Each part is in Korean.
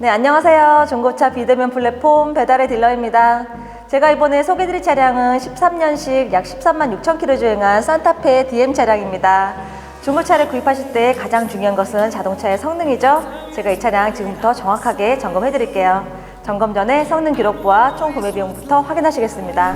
네, 안녕하세요. 중고차 비대면 플랫폼 배달의 딜러입니다. 제가 이번에 소개드릴 차량은 13년식 약 13만 6천 킬로 주행한 산타페 DM 차량입니다. 중고차를 구입하실 때 가장 중요한 것은 자동차의 성능이죠. 제가 이 차량 지금부터 정확하게 점검해 드릴게요. 점검 전에 성능 기록부와 총 구매 비용부터 확인하시겠습니다.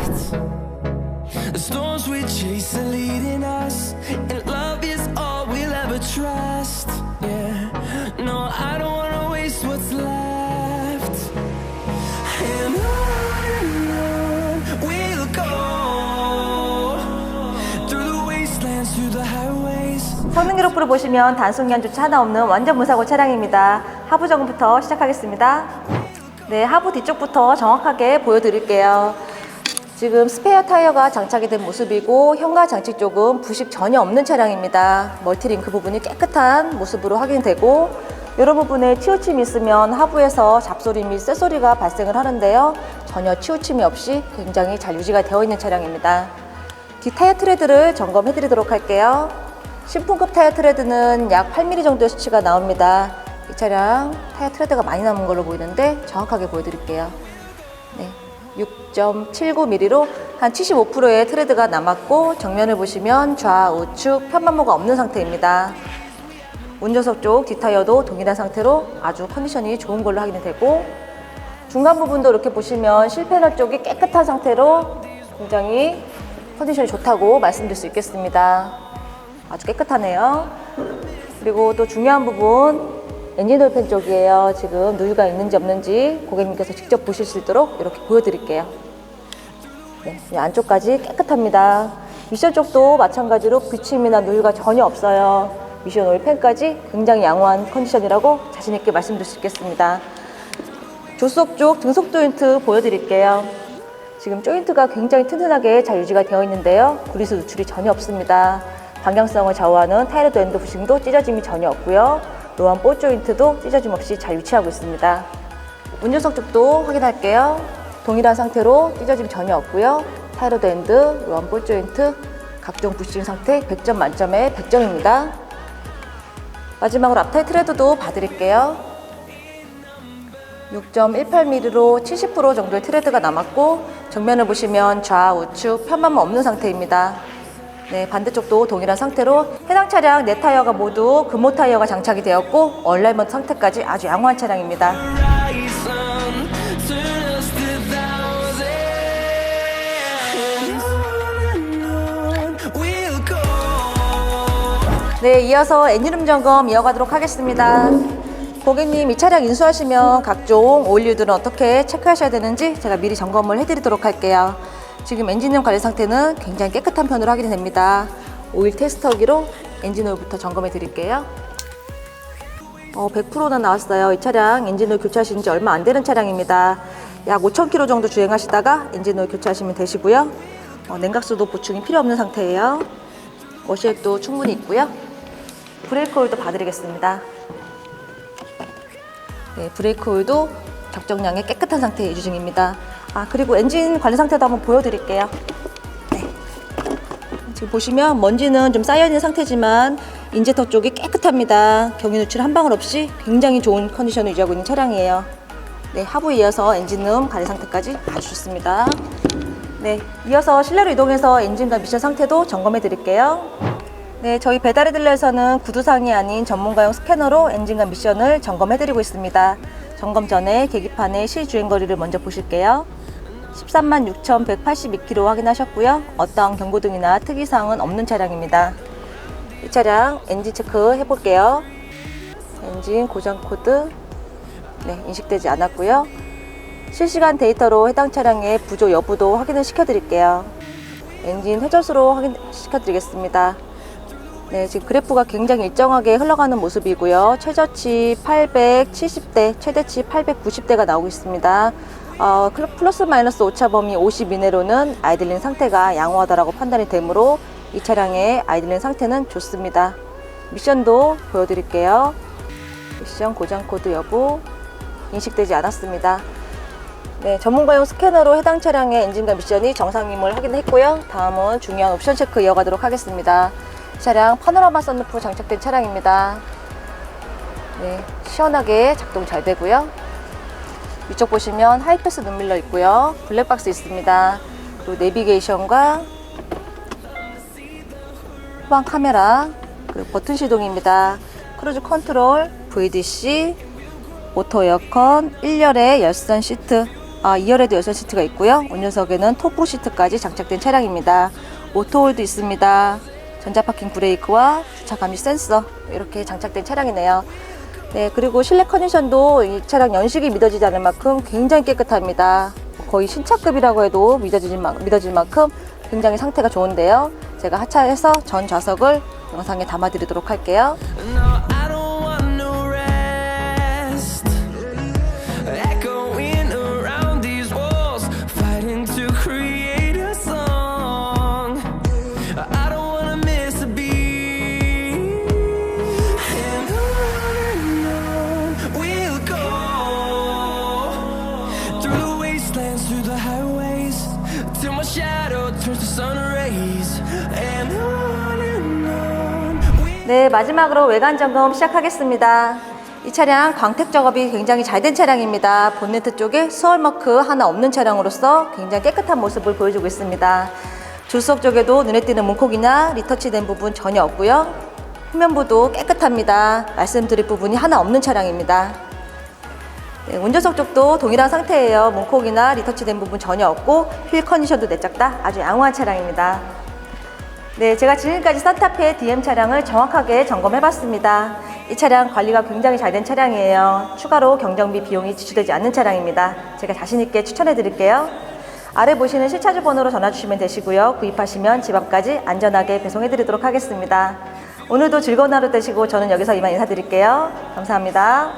성능 기록부를 보시면 단순 연주차 하나 없는 완전 무사고 차량입니다. 하부 점부터 시작하겠습니다. 네, 하부 뒤쪽부터 정확하게 보여드릴게요. 지금 스페어 타이어가 장착이 된 모습이고 현가 장치 쪽은 부식 전혀 없는 차량입니다. 멀티링크 부분이 깨끗한 모습으로 확인되고 이런 부분에 치우침이 있으면 하부에서 잡소리 및 쇳소리가 발생을 하는데요. 전혀 치우침이 없이 굉장히 잘 유지가 되어 있는 차량입니다. 뒷 타이어 트레드를 점검해 드리도록 할게요. 신품급 타이어 트레드는 약 8mm 정도의 수치가 나옵니다. 이 차량 타이어 트레드가 많이 남은 걸로 보이는데 정확하게 보여드릴게요. 네, 6.79mm로 한 75%의 트레드가 남았고 정면을 보시면 좌우측 편마모가 없는 상태입니다. 운전석 쪽 뒷타이어도 동일한 상태로 아주 컨디션이 좋은 걸로 확인이 되고 중간 부분도 이렇게 보시면 실패너 쪽이 깨끗한 상태로 굉장히 컨디션이 좋다고 말씀드릴 수 있겠습니다. 아주 깨끗하네요. 그리고 또 중요한 부분 엔진 오일팬 쪽이에요. 지금 누유가 있는지 없는지 고객님께서 직접 보실 수 있도록 이렇게 보여드릴게요. 네, 이 안쪽까지 깨끗합니다. 미션 쪽도 마찬가지로 비침이나 누유가 전혀 없어요. 미션 오일팬까지 굉장히 양호한 컨디션이라고 자신 있게 말씀드릴 수 있겠습니다. 조수석 쪽 등속 조인트 보여드릴게요. 지금 조인트가 굉장히 튼튼하게 잘 유지가 되어 있는데요. 구리수 누출이 전혀 없습니다. 방향성을 좌우하는 타이르드 엔드 부싱도 찢어짐이 전혀 없고요. 로한 볼 조인트도 찢어짐 없이 잘 위치하고 있습니다. 운전석 쪽도 확인할게요. 동일한 상태로 찢어짐 전혀 없고요. 타이르드 엔드, 로한 볼 조인트, 각종 부싱 상태 100점 만점에 100점입니다. 마지막으로 앞타이 트레드도 봐드릴게요. 6.18mm로 70% 정도의 트레드가 남았고 정면을 보시면 좌우측 편만만 없는 상태입니다. 네, 반대쪽도 동일한 상태로 해당 차량 네 타이어가 모두 금호 타이어가 장착이 되었고 얼라이먼트 상태까지 아주 양호한 차량입니다. 네, 이어서 엔진음 점검 이어가도록 하겠습니다. 고객님 이 차량 인수하시면 각종 오일류들은 어떻게 체크하셔야 되는지 제가 미리 점검을 해드리도록 할게요. 지금 엔진음 관리 상태는 굉장히 깨끗한 편으로 확인이 됩니다. 오일 테스터기로 엔진 오일부터 점검해 드릴게요. 어, 100%나 나왔어요. 이 차량 엔진오일 교체하신 지 얼마 안 되는 차량입니다. 약 5,000km 정도 주행하시다가 엔진오일 교체하시면 되시고요. 어, 냉각수도 보충이 필요 없는 상태예요. 워시액도 충분히 있고요. 브레이크 오일도 봐드리겠습니다. 네, 브레이크 오일도 적정량의 깨끗한 상태 유지 중입니다. 아, 그리고 엔진 관리 상태도 한번 보여드릴게요. 네. 지금 보시면 먼지는 좀 쌓여있는 상태지만 인젝터 쪽이 깨끗합니다. 경유 누출 한 방울 없이 굉장히 좋은 컨디션을 유지하고 있는 차량이에요. 네, 하부에 이어서 엔진음 관리 상태까지 아주 좋습니다. 네, 이어서 실내로 이동해서 엔진과 미션 상태도 점검해 드릴게요. 네, 저희 배달의 딜러에서는 구두상이 아닌 전문가용 스캐너로 엔진과 미션을 점검해 드리고 있습니다. 점검 전에 계기판의 실주행 거리를 먼저 보실게요. 13만 6,182km 확인하셨고요. 어떠한 경고등이나 특이사항은 없는 차량입니다. 이 차량 엔진 체크 해볼게요. 엔진 고장 코드 네, 인식되지 않았고요. 실시간 데이터로 해당 차량의 부조 여부도 확인을 시켜드릴게요. 엔진 회전수로 확인시켜드리겠습니다. 네, 지금 그래프가 굉장히 일정하게 흘러가는 모습이고요. 최저치 870대, 최대치 890대가 나오고 있습니다. 어, 클- 플러스 마이너스 오차 범위 50 이내로는 아이들링 상태가 양호하다라고 판단이 되므로 이 차량의 아이들링 상태는 좋습니다. 미션도 보여드릴게요. 미션 고장 코드 여부 인식되지 않았습니다. 네, 전문가용 스캐너로 해당 차량의 엔진과 미션이 정상임을 확인했고요. 다음은 중요한 옵션 체크 이어가도록 하겠습니다. 차량 파노라마 선루프 장착된 차량입니다. 네, 시원하게 작동 잘 되고요. 위쪽 보시면 하이패스 눈밀러 있고요. 블랙박스 있습니다. 그리고 내비게이션과 후방 카메라, 그리고 버튼 시동입니다. 크루즈 컨트롤, VDC, 오토 에어컨, 1열에 열선 시트, 아 2열에도 열선 시트가 있고요. 운전석에는 토프 시트까지 장착된 차량입니다. 오토홀도 있습니다. 전자파킹 브레이크와 주차 감지 센서 이렇게 장착된 차량이네요. 네, 그리고 실내 컨디션도 이 차량 연식이 믿어지지 않을 만큼 굉장히 깨끗합니다. 거의 신차급이라고 해도 믿어질, 만- 믿어질 만큼 굉장히 상태가 좋은데요. 제가 하차해서 전 좌석을 영상에 담아드리도록 할게요. 네, 마지막으로 외관 점검 시작하겠습니다. 이 차량 광택 작업이 굉장히 잘 된 차량입니다. 본네트 쪽에 수월마크 하나 없는 차량으로서 굉장히 깨끗한 모습을 보여주고 있습니다. 줄석 쪽에도 눈에 띄는 문콕이나 리터치된 부분 전혀 없고요. 후면부도 깨끗합니다. 말씀드릴 부분이 하나 없는 차량입니다. 네, 운전석 쪽도 동일한 상태예요. 문콕이나 리터치된 부분 전혀 없고 휠 컨디션도 내짝다 아주 양호한 차량입니다. 네, 제가 지금까지 산타페 DM 차량을 정확하게 점검해봤습니다. 이 차량 관리가 굉장히 잘 된 차량이에요. 추가로 경정비 비용이 지출되지 않는 차량입니다. 제가 자신있게 추천해드릴게요. 아래 보시는 실차주 번호로 전화 주시면 되시고요. 구입하시면 집 앞까지 안전하게 배송해드리도록 하겠습니다. 오늘도 즐거운 하루 되시고 저는 여기서 이만 인사드릴게요. 감사합니다.